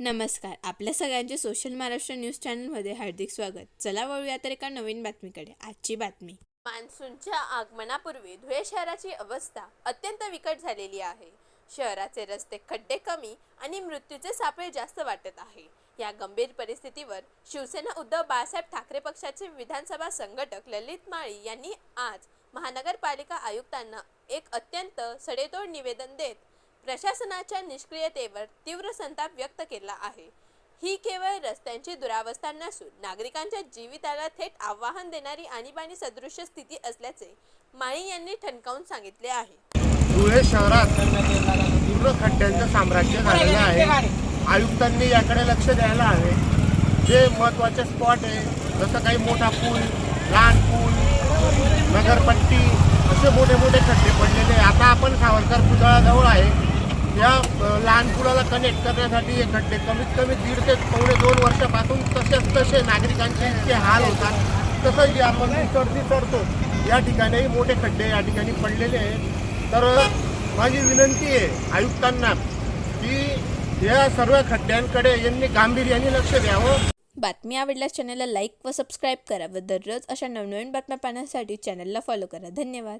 नमस्कार. आपल्या सगळ्यांचे सोशल महाराष्ट्र न्यूज चॅनलमध्ये हार्दिक स्वागत. चला वळूया तर एका नवीन बातमीकडे. आजची बातमी. मान्सूनच्या आगमनापूर्वी धुळे शहराची अवस्था अत्यंत विकट झालेली आहे. शहराचे रस्ते खड्डे कमी आणि मृत्यूचे सापळे जास्त वाटत आहे. या गंभीर परिस्थितीवर शिवसेना उद्धव बाळासाहेब ठाकरे पक्षाचे विधानसभा संघटक ललित माळी यांनी आज महानगरपालिका आयुक्तांना एक अत्यंत सडेतोड निवेदन देत प्रशासनाच्या निष्क्रियतेवर तीव्र संताप व्यक्त केला आहे. ही केवळ रस्त्यांची दुरावस्था नसून नागरिकांच्या जीविताला थेट आव्हान देणारी आणीबाणी सदृश्य स्थिती असल्याचे माळी यांनी ठणकावून सांगितले आहे. धुळे शहरात पूर्ण खड्ड्यांचं साम्राज्य झालेलं आहे. आयुक्तांनी याकडे लक्ष द्यायला हवे. जे महत्त्वाचे स्पॉट आहे जसं काही मोठा पूल लहान पूल नगरपट्टी असे मोठे मोठे खड्डे पडलेले आता आपण सावरकर पुतळाजवळ आहे. या लहान पुलाला कनेक्ट करण्यासाठी हे खड्डे कमीत कमी दीड ते पावणे दोन वर्षापासून तसेच तसे नागरिकांचे इतके हाल होतात. तसं जे आपण सर्दी चढतो या ठिकाणी मोठे खड्डे या ठिकाणी पडलेले आहेत. तर माझी विनंती आहे आयुक्तांना की या सर्व खड्ड्यांकडे यांनी गांभीर्याने लक्ष द्यावं. बातमी आवडल्यास चॅनलला लाईक व सबस्क्राईब करा व दररोज अशा नवनवीन बातम्या पाहण्यासाठी चॅनलला फॉलो करा. धन्यवाद.